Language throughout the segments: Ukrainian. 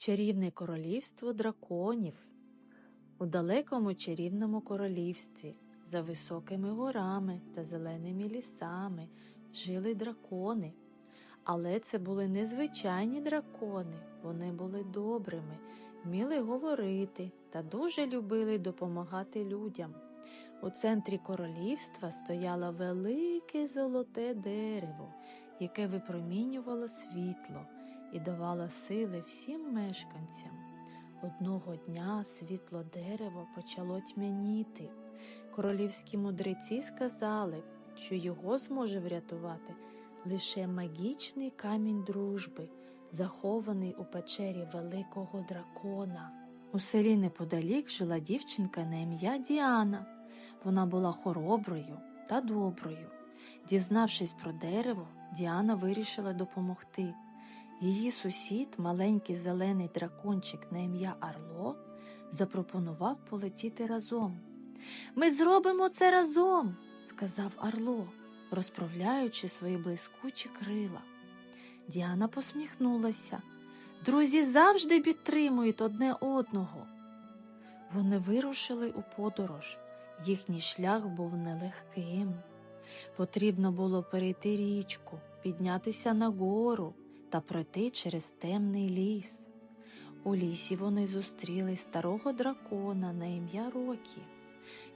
Чарівне королівство драконів. У далекому чарівному королівстві, за високими горами та зеленими лісами, жили дракони. Але це були незвичайні дракони, вони були добрими, вміли говорити та дуже любили допомагати людям. У центрі королівства стояло велике золоте дерево, яке випромінювало світло і давало сили всім мешканцям. Одного дня світло дерево почало тьмяніти. Королівські мудреці сказали, що його зможе врятувати лише магічний камінь дружби, захований у печері великого дракона. У селі неподалік жила дівчинка на ім'я Діана. Вона була хороброю та доброю. Дізнавшись про дерево, Діана вирішила допомогти. Її сусід, маленький зелений дракончик на ім'я Арло, запропонував полетіти разом. Ми зробимо це разом, сказав Арло, розправляючи свої блискучі крила. Діана посміхнулася. Друзі завжди підтримують одне одного. Вони вирушили у подорож. Їхній шлях був нелегким. Потрібно було перейти річку, піднятися на гору та пройти через темний ліс. У лісі вони зустріли старого дракона на ім'я Рокі.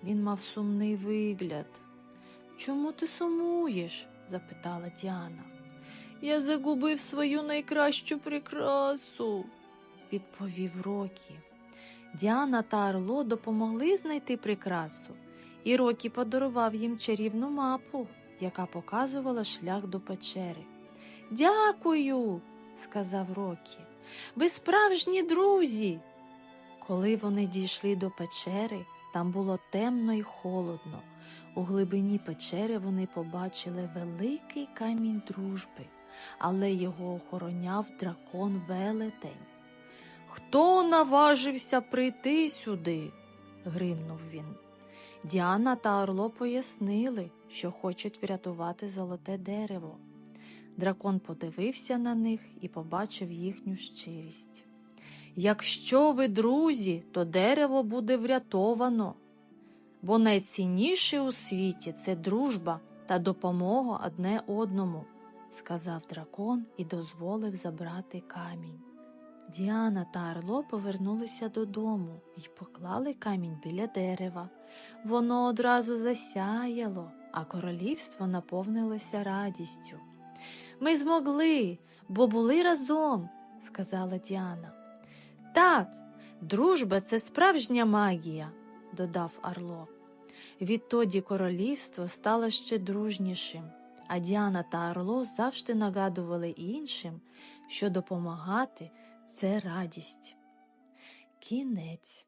Він мав сумний вигляд. Чому ти сумуєш? запитала Діана. Я загубив свою найкращу прикрасу, відповів Рокі. Діана та Орло допомогли знайти прикрасу, і Рокі подарував їм чарівну мапу, яка показувала шлях до печери. Дякую, сказав Рокі. Ви справжні друзі. Коли вони дійшли до печери, там було темно і холодно. У глибині печери вони побачили великий камінь дружби, але його охороняв дракон велетень. Хто наважився прийти сюди? гримнув він. Діана та Орло пояснили, що хочуть врятувати золоте дерево. Дракон подивився на них і побачив їхню щирість. Якщо ви друзі, то дерево буде врятовано, бо найцінніше у світі це дружба та допомога одне одному, сказав дракон і дозволив забрати камінь. Діана та Орло повернулися додому і поклали камінь біля дерева. Воно одразу засяяло, а королівство наповнилося радістю. Ми змогли, бо були разом, сказала Діана. Так, дружба це справжня магія, додав Орло. Відтоді королівство стало ще дружнішим, а Діана та Орло завжди нагадували іншим, що допомагати це радість. Кінець.